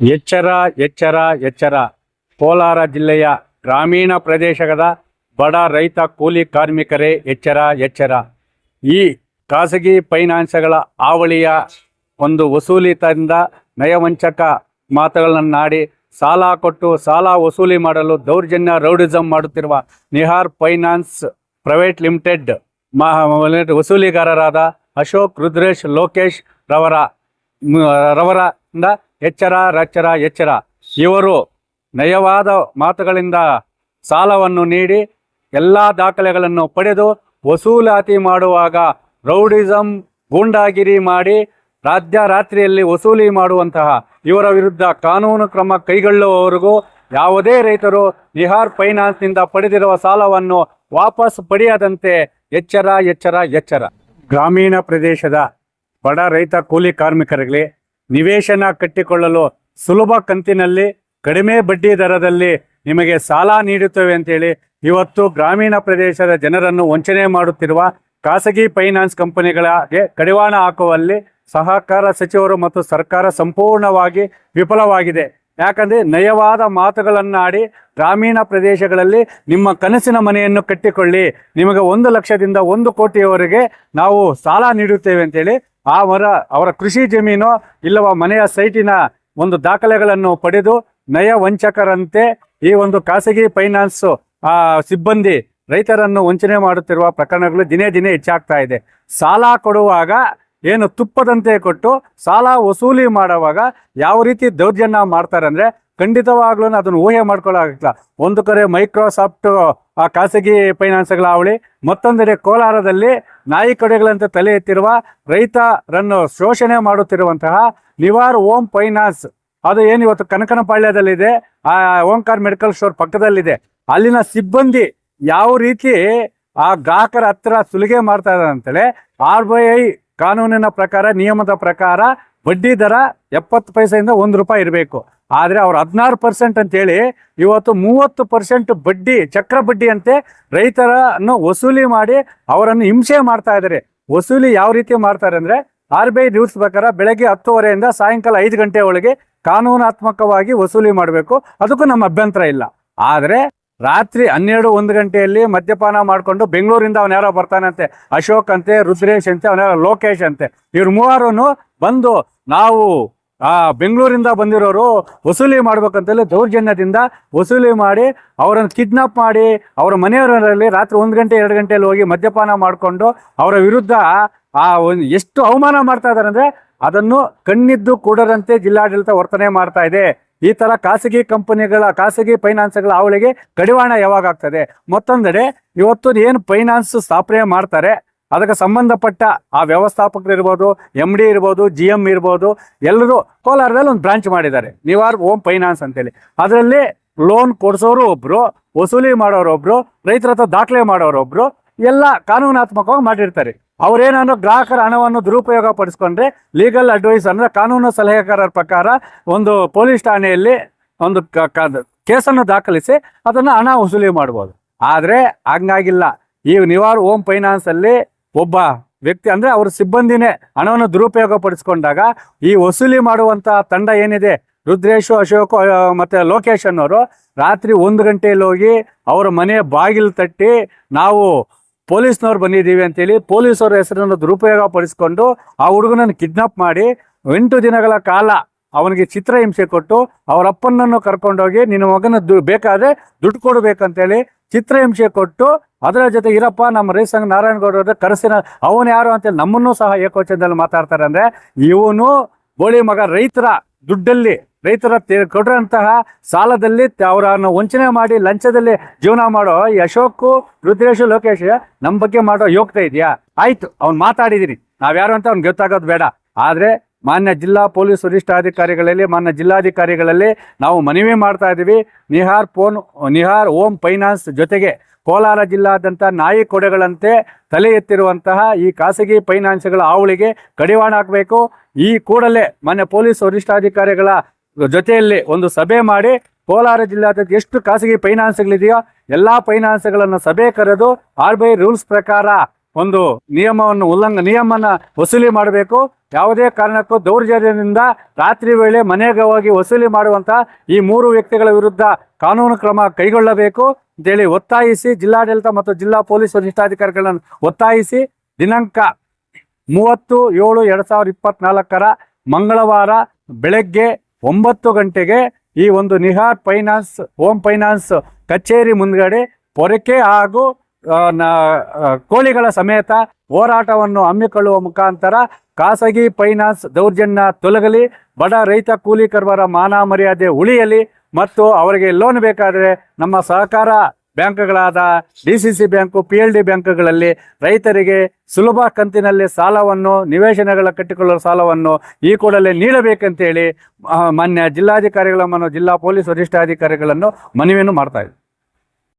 ಎಚ್ಚರ ಎಚ್ಚರ ಎಚ್ಚರ. ಕೋಲಾರ ಜಿಲ್ಲೆಯ ಗ್ರಾಮೀಣ ಪ್ರದೇಶದ ಬಡ ರೈತ ಕೂಲಿ ಕಾರ್ಮಿಕರೇ ಎಚ್ಚರ ಎಚ್ಚರ. ಈ ಖಾಸಗಿ ಫೈನಾನ್ಸ್ಗಳ ಆವಳಿಯ ಒಂದು ವಸೂಲಿತದಿಂದ ನಯವಂಚಕ ಮಾತುಗಳನ್ನಾಡಿ ಸಾಲ ಕೊಟ್ಟು ಸಾಲ ವಸೂಲಿ ಮಾಡಲು ದೌರ್ಜನ್ಯ ರೌಡಿಸಂ ಮಾಡುತ್ತಿರುವ ನಿಹಾರ್ ಫೈನಾನ್ಸ್ ಪ್ರೈವೇಟ್ ಲಿಮಿಟೆಡ್ ವಸೂಲಿಗಾರರಾದ ಅಶೋಕ್ ರುದ್ರೇಶ್ ಲೋಕೇಶ್ ರವರ ರವರ ರವರಿಂದ ಎಚ್ಚರ, ರಚ್ಚರ, ಎಚ್ಚರ. ಇವರು ನಯವಾದ ಮಾತುಗಳಿಂದ ಸಾಲವನ್ನು ನೀಡಿ ಎಲ್ಲ ದಾಖಲೆಗಳನ್ನು ಪಡೆದು ವಸೂಲಾತಿ ಮಾಡುವಾಗ ರೌಡಿಸಂ ಗೂಂಡಾಗಿರಿ ಮಾಡಿ ರಾಜ್ಯ ರಾತ್ರಿಯಲ್ಲಿ ವಸೂಲಿ ಮಾಡುವಂತಹ ಇವರ ವಿರುದ್ಧ ಕಾನೂನು ಕ್ರಮ ಕೈಗೊಳ್ಳುವವರೆಗೂ ಯಾವುದೇ ರೈತರು ನಿಹಾರ್ ಫೈನಾನ್ಸ್ನಿಂದ ಪಡೆದಿರುವ ಸಾಲವನ್ನು ವಾಪಸ್ ಪಡೆಯದಂತೆ ಎಚ್ಚರ ಎಚ್ಚರ ಎಚ್ಚರ. ಗ್ರಾಮೀಣ ಪ್ರದೇಶದ ಬಡ ರೈತ ಕೂಲಿ ಕಾರ್ಮಿಕರಿಗೆ ನಿವೇಶನ ಕಟ್ಟಿಕೊಳ್ಳಲು ಸುಲಭ ಕಂತಿನಲ್ಲಿ ಕಡಿಮೆ ಬಡ್ಡಿ ದರದಲ್ಲಿ ನಿಮಗೆ ಸಾಲ ನೀಡುತ್ತೇವೆ ಅಂತೇಳಿ ಇವತ್ತು ಗ್ರಾಮೀಣ ಪ್ರದೇಶದ ಜನರನ್ನು ವಂಚನೆ ಮಾಡುತ್ತಿರುವ ಖಾಸಗಿ ಫೈನಾನ್ಸ್ ಕಂಪನಿಗಳಿಗೆ ಕಡಿವಾಣ ಹಾಕುವಲ್ಲಿ ಸಹಕಾರ ಸಚಿವರು ಮತ್ತು ಸರ್ಕಾರ ಸಂಪೂರ್ಣವಾಗಿ ವಿಫಲವಾಗಿದೆ. ಯಾಕಂದ್ರೆ ನಯವಾದ ಮಾತುಗಳನ್ನಾಡಿ ಗ್ರಾಮೀಣ ಪ್ರದೇಶಗಳಲ್ಲಿ ನಿಮ್ಮ ಕನಸಿನ ಮನೆಯನ್ನು ಕಟ್ಟಿಕೊಳ್ಳಿ. ನಿಮಗೆ ಒಂದು ಲಕ್ಷದಿಂದ ಒಂದು ಕೋಟಿಯವರೆಗೆ ನಾವು ಸಾಲ ನೀಡುತ್ತೇವೆ ಅಂತೇಳಿ ಆ ಮರ, ಅವರ ಕೃಷಿ ಜಮೀನು ಇಲ್ಲವ ಮನೆಯ ಸೈಟಿನ ಒಂದು ದಾಖಲೆಗಳನ್ನು ಪಡೆದು ನಯ ವಂಚಕರಂತೆ ಈ ಒಂದು ಖಾಸಗಿ ಫೈನಾನ್ಸ್, ಆ, ಸಿಬ್ಬಂದಿ ರೈತರನ್ನು ವಂಚನೆ ಮಾಡುತ್ತಿರುವ ಪ್ರಕರಣಗಳು ದಿನೇ ದಿನೇ ಹೆಚ್ಚಾಗ್ತಾ ಇದೆ. ಸಾಲ ಕೊಡುವಾಗ ಏನು ತುಪ್ಪದಂತೆ ಕೊಟ್ಟು ಸಾಲ ವಸೂಲಿ ಮಾಡುವಾಗ ಯಾವ ರೀತಿ ದೌರ್ಜನ್ಯ ಮಾಡ್ತಾರೆ ಅಂದ್ರೆ ಖಂಡಿತವಾಗ್ಲೂ ಅದನ್ನು ಊಹೆ ಮಾಡ್ಕೊಳ್ಳೋಕ್ಕಿಲ್ಲ ಒಂದು ಕಡೆ ಮೈಕ್ರೋಸಾಫ್ಟ್ ಆ ಖಾಸಗಿ ಫೈನಾನ್ಸ್ಗಳ ಅವಳಿ ಮತ್ತೊಂದೆಡೆ ಕೋಲಾರದಲ್ಲಿ ನಾಯಿ ಕಡೆಗಳಂತೆ ತಲೆ ಎತ್ತಿರುವ ರೈತರನ್ನು ಶೋಷಣೆ ಮಾಡುತ್ತಿರುವಂತಹ ನಿವಾರ್ ಓಂ ಫೈನಾನ್ಸ್ ಅದು ಏನು ಇವತ್ತು ಕನಕನಪಾಳ್ಯದಲ್ಲಿದೆ, ಆ ಓಂಕಾರ್ ಮೆಡಿಕಲ್ ಸ್ಟೋರ್ ಪಕ್ಕದಲ್ಲಿದೆ. ಅಲ್ಲಿನ ಸಿಬ್ಬಂದಿ ಯಾವ ರೀತಿ ಆ ಗ್ರಾಹಕರ ಹತ್ರ ಸುಲಿಗೆ ಮಾಡ್ತಾ ಇದ್ದಾರೆ ಅಂತೇಳಿ ಆರ್ ಬಿ ಐ ಕಾನೂನಿನ ಪ್ರಕಾರ, ನಿಯಮದ ಪ್ರಕಾರ ಬಡ್ಡಿ ದರ ಎಪ್ಪತ್ತು ಪೈಸೆಯಿಂದ ಒಂದು ರೂಪಾಯಿ ಇರಬೇಕು. ಆದರೆ ಅವ್ರು ಹದಿನಾರು ಪರ್ಸೆಂಟ್ ಅಂತೇಳಿ ಇವತ್ತು ಮೂವತ್ತು ಪರ್ಸೆಂಟ್ ಬಡ್ಡಿ, ಚಕ್ರ ಬಡ್ಡಿ ಅಂತೆ ರೈತರನ್ನು ವಸೂಲಿ ಮಾಡಿ ಅವರನ್ನು ಹಿಂಸೆ ಮಾಡ್ತಾ ಇದ್ದಾರೆ. ವಸೂಲಿ ಯಾವ ರೀತಿ ಮಾಡ್ತಾರೆ ಅಂದರೆ ಆರ್ ಬಿ ಐ ರೂಲ್ಸ್ ಪ್ರಕಾರ ಬೆಳಗ್ಗೆ ಹತ್ತುವರೆಯಿಂದ ಸಾಯಂಕಾಲ ಐದು ಗಂಟೆ ಒಳಗೆ ಕಾನೂನಾತ್ಮಕವಾಗಿ ವಸೂಲಿ ಮಾಡಬೇಕು. ಅದಕ್ಕೂ ನಮ್ಮ ಅಭ್ಯಂತರ ಇಲ್ಲ. ಆದರೆ ರಾತ್ರಿ ಹನ್ನೆರಡು ಒಂದು ಗಂಟೆಯಲ್ಲಿ ಮದ್ಯಪಾನ ಮಾಡಿಕೊಂಡು ಬೆಂಗಳೂರಿಂದ ಅವನ ಯಾರೋ ಬರ್ತಾನಂತೆ ಅಶೋಕ್ ಅಂತೆ, ರುದ್ರೇಶ್ ಅಂತೆ, ಅವನ ಯಾರೋ ಲೋಕೇಶ್ ಅಂತೆ, ಇವ್ರು ಮೂವರು ಬಂದು ನಾವು ಆ ಬೆಂಗಳೂರಿಂದ ಬಂದಿರೋರು ವಸೂಲಿ ಮಾಡ್ಬೇಕಂತೇಳಿ ದೌರ್ಜನ್ಯದಿಂದ ವಸೂಲಿ ಮಾಡಿ ಅವರನ್ನು ಕಿಡ್ನಾಪ್ ಮಾಡಿ ಅವರ ಮನೆಯವರಲ್ಲಿ ರಾತ್ರಿ ಒಂದು ಗಂಟೆ, ಎರಡು ಗಂಟೆಯಲ್ಲಿ ಹೋಗಿ ಮದ್ಯಪಾನ ಮಾಡಿಕೊಂಡು ಅವರ ವಿರುದ್ಧ ಆ ಎಷ್ಟು ಅವಮಾನ ಮಾಡ್ತಾ ಇದ್ದಾರೆ ಅಂದ್ರೆ ಅದನ್ನು ಕಣ್ಣಿದ್ದು ಕೂಡದಂತೆ ಜಿಲ್ಲಾಡಳಿತ ವರ್ತನೆ ಮಾಡ್ತಾ ಇದೆ. ಈ ತರ ಖಾಸಗಿ ಕಂಪನಿಗಳ, ಖಾಸಗಿ ಫೈನಾನ್ಸ್ಗಳ ಅವಳಿಗೆ ಕಡಿವಾಣ ಯಾವಾಗ ಆಗ್ತದೆ? ಮತ್ತೊಂದೆಡೆ ಇವತ್ತು ಏನು ಫೈನಾನ್ಸ್ ಸ್ಥಾಪನೆ ಮಾಡ್ತಾರೆ? ಅದಕ್ಕೆ ಸಂಬಂಧಪಟ್ಟ ಆ ವ್ಯವಸ್ಥಾಪಕರು ಇರ್ಬೋದು ಎಂ ಡಿ ಇರ್ಬೋದು ಜಿ ಎಂ ಇರ್ಬೋದು, ಎಲ್ಲರೂ ಕೋಲಾರದಲ್ಲಿ ಒಂದು ಬ್ರಾಂಚ್ ಮಾಡಿದ್ದಾರೆ. ನಿವಾರ್ ಓಮ್ ಫೈನಾನ್ಸ್ ಅಂತೇಳಿ. ಅದರಲ್ಲಿ ಲೋನ್ ಕೊಡಿಸೋರು ಒಬ್ಬರು ವಸೂಲಿ ಮಾಡೋರು ಒಬ್ಬರು ರೈತರ ಹತ್ರ ದಾಖಲೆ ಮಾಡೋರು ಒಬ್ಬರು ಎಲ್ಲ ಕಾನೂನಾತ್ಮಕವಾಗಿ ಮಾಡಿರ್ತಾರೆ. ಅವ್ರೇನಾದ್ರು ಗ್ರಾಹಕರ ಹಣವನ್ನು ದುರುಪಯೋಗ ಪಡಿಸ್ಕೊಂಡ್ರೆ ಲೀಗಲ್ ಅಡ್ವೈಸ್ ಅಂದರೆ ಕಾನೂನು ಸಲಹೆಗಾರರ ಪ್ರಕಾರ ಒಂದು ಪೊಲೀಸ್ ಠಾಣೆಯಲ್ಲಿ ಒಂದು ಕೇಸನ್ನು ದಾಖಲಿಸಿ ಅದನ್ನು ಹಣ ವಸೂಲಿ ಮಾಡ್ಬೋದು. ಆದರೆ ಹಂಗಾಗಿಲ್ಲ. ಈ ನಿವಾರ್ ಓಮ್ ಫೈನಾನ್ಸ್ ಅಲ್ಲಿ ಒಬ್ಬ ವ್ಯಕ್ತಿ ಅಂದ್ರೆ ಅವ್ರ ಸಿಬ್ಬಂದಿನೇ ಹಣವನ್ನು ದುರುಪಯೋಗ ಪಡಿಸ್ಕೊಂಡಾಗ ಈ ವಸೂಲಿ ಮಾಡುವಂತ ತಂಡ ಏನಿದೆ? ರುದ್ರೇಶು, ಅಶೋಕ್ ಮತ್ತೆ ಲೋಕೇಶ್ ಅನ್ನೋರು ರಾತ್ರಿ ಒಂದು ಗಂಟೆಯಲ್ಲಿ ಹೋಗಿ ಅವರ ಮನೆ ಬಾಗಿಲು ತಟ್ಟಿ ನಾವು ಪೊಲೀಸ್ನವ್ರು ಬಂದಿದ್ದೀವಿ ಅಂತೇಳಿ ಪೊಲೀಸರ ಹೆಸರನ್ನು ದುರುಪಯೋಗ ಪಡಿಸ್ಕೊಂಡು ಆ ಹುಡುಗನನ್ನು ಕಿಡ್ನಾಪ್ ಮಾಡಿ ಎಂಟು ದಿನಗಳ ಕಾಲ ಅವನಿಗೆ ಚಿತ್ರಹಿಂಸೆ ಕೊಟ್ಟು ಅವರಪ್ಪನನ್ನು ಕರ್ಕೊಂಡೋಗಿ ನಿನ್ನ ಮಗನ ದು ಬೇಕಾದ್ರೆ ದುಡ್ಡು ಕೊಡ್ಬೇಕಂತೇಳಿ ಚಿತ್ರಹಿಂಸೆ ಕೊಟ್ಟು ಅದರ ಜೊತೆ ಇರಪ್ಪ, ನಮ್ಮ ರೈಸಂಗ್ ಸಂಘ ನಾರಾಯಣಗೌಡ ಕರೆಸಿನ ಅವನು ಯಾರು ಅಂತೇಳಿ ನಮ್ಮನ್ನು ಸಹ ಏಕೋಚನದಲ್ಲಿ ಮಾತಾಡ್ತಾರೆ ಅಂದ್ರೆ ಇವನು ಬೋಳಿ ಮಗ ರೈತರ ದುಡ್ಡಲ್ಲಿ, ರೈತರ ಕೊಟ್ಟಿರೋಂತಹ ಸಾಲದಲ್ಲಿ ಅವರನ್ನು ವಂಚನೆ ಮಾಡಿ ಲಂಚದಲ್ಲಿ ಜೀವನ ಮಾಡೋ ಈ ಅಶೋಕ್, ರುದ್ರೇಶ್, ಲೋಕೇಶ್ ನಮ್ಮ ಬಗ್ಗೆ ಮಾಡೋ ಯೋಗ್ಯತೆ ಇದೆಯಾ? ಆಯ್ತು, ಅವ್ನು ಮಾತಾಡಿದಿರಿ ನಾವ್ಯಾರು ಅಂತ ಅವ್ನಿಗೆ ಗೊತ್ತಾಗೋದು ಬೇಡ. ಆದ್ರೆ ಮಾನ್ಯ ಜಿಲ್ಲಾ ಪೊಲೀಸ್ ವರಿಷ್ಠಾಧಿಕಾರಿಗಳಲ್ಲಿ, ಮಾನ್ಯ ಜಿಲ್ಲಾಧಿಕಾರಿಗಳಲ್ಲಿ ನಾವು ಮನವಿ ಮಾಡ್ತಾ ಇದ್ದೀವಿ. ನಿಹಾರ್ ಫೋನ್ ನಿಹಾರ್ ಓಂ ಫೈನಾನ್ಸ್ ಜೊತೆಗೆ ಕೋಲಾರ ಜಿಲ್ಲಾದ್ಯಂತ ನಾಯಿ ಕೊಡೆಗಳಂತೆ ತಲೆ ಎತ್ತಿರುವಂತಹ ಈ ಖಾಸಗಿ ಫೈನಾನ್ಸ್ಗಳ ಹಾವಳಿಗೆ ಕಡಿವಾಣ ಹಾಕಬೇಕು. ಈ ಕೂಡಲೇ ಮಾನ್ಯ ಪೊಲೀಸ್ ವರಿಷ್ಠಾಧಿಕಾರಿಗಳ ಜೊತೆಯಲ್ಲಿ ಒಂದು ಸಭೆ ಮಾಡಿ ಕೋಲಾರ ಜಿಲ್ಲಾದ್ಯಂತ ಎಷ್ಟು ಖಾಸಗಿ ಫೈನಾನ್ಸ್ಗಳಿದೆಯೋ ಎಲ್ಲ ಫೈನಾನ್ಸ್ಗಳನ್ನು ಸಭೆ ಕರೆದು ಆರ್ ಬಿ ಐ ರೂಲ್ಸ್ ಪ್ರಕಾರ ಒಂದು ನಿಯಮವನ್ನು ಉಲ್ಲಂಘ, ನಿಯಮನ ವಸೂಲಿ ಮಾಡಬೇಕು. ಯಾವುದೇ ಕಾರಣಕ್ಕೂ ದೌರ್ಜನ್ಯದಿಂದ ರಾತ್ರಿ ವೇಳೆ ಮನೆಗೆ ಹೋಗಿ ವಸೂಲಿ ಮಾಡುವಂತ ಈ ಮೂರು ವ್ಯಕ್ತಿಗಳ ವಿರುದ್ಧ ಕಾನೂನು ಕ್ರಮ ಕೈಗೊಳ್ಳಬೇಕು ಅಂತೇಳಿ ಒತ್ತಾಯಿಸಿ ಜಿಲ್ಲಾಡಳಿತ ಮತ್ತು ಜಿಲ್ಲಾ ಪೊಲೀಸ್ ವರಿಷ್ಠಾಧಿಕಾರಿಗಳನ್ನು ಒತ್ತಾಯಿಸಿ ದಿನಾಂಕ ಮೂವತ್ತು ಏಳು ಎರಡು ಸಾವಿರದ ಇಪ್ಪತ್ನಾಲ್ಕರ ಮಂಗಳವಾರ ಬೆಳಗ್ಗೆ ಒಂಬತ್ತು ಗಂಟೆಗೆ ಈ ಒಂದು ನಿಹಾರ್ ಫೈನಾನ್ಸ್, ಹೋಮ್ ಫೈನಾನ್ಸ್ ಕಚೇರಿ ಮುಂದ್ಗಡೆ ಪೊರಕೆ ಹಾಗೂ ಕೋಳಿಗಳ ಸಮೇತ ಹೋರಾಟವನ್ನು ಹಮ್ಮಿಕೊಳ್ಳುವ ಮುಖಾಂತರ ಖಾಸಗಿ ಫೈನಾನ್ಸ್ ದೌರ್ಜನ್ಯ ತೊಲಗಲಿ, ಬಡ ರೈತ ಕೂಲಿ ಕರ್ವರ ಮಾನ ಮರ್ಯಾದೆ ಉಳಿಯಲಿ ಮತ್ತು ಅವರಿಗೆ ಲೋನ್ ಬೇಕಾದರೆ ನಮ್ಮ ಸಹಕಾರ ಬ್ಯಾಂಕ್ಗಳಾದ D C C bank, P L D ಬ್ಯಾಂಕ್ಗಳಲ್ಲಿ ರೈತರಿಗೆ ಸುಲಭ ಕಂತಿನಲ್ಲಿ ಸಾಲವನ್ನು, ನಿವೇಶನಗಳ ಕಟ್ಟಿಕೊಳ್ಳುವ ಸಾಲವನ್ನು ಈ ಕೂಡಲೇ ನೀಡಬೇಕಂತೇಳಿ ಮಾನ್ಯ ಜಿಲ್ಲಾಧಿಕಾರಿಗಳ ಜಿಲ್ಲಾ ಪೊಲೀಸ್ ವರಿಷ್ಠಾಧಿಕಾರಿಗಳನ್ನು ಮನವಿಯನ್ನು ಮಾಡ್ತಾ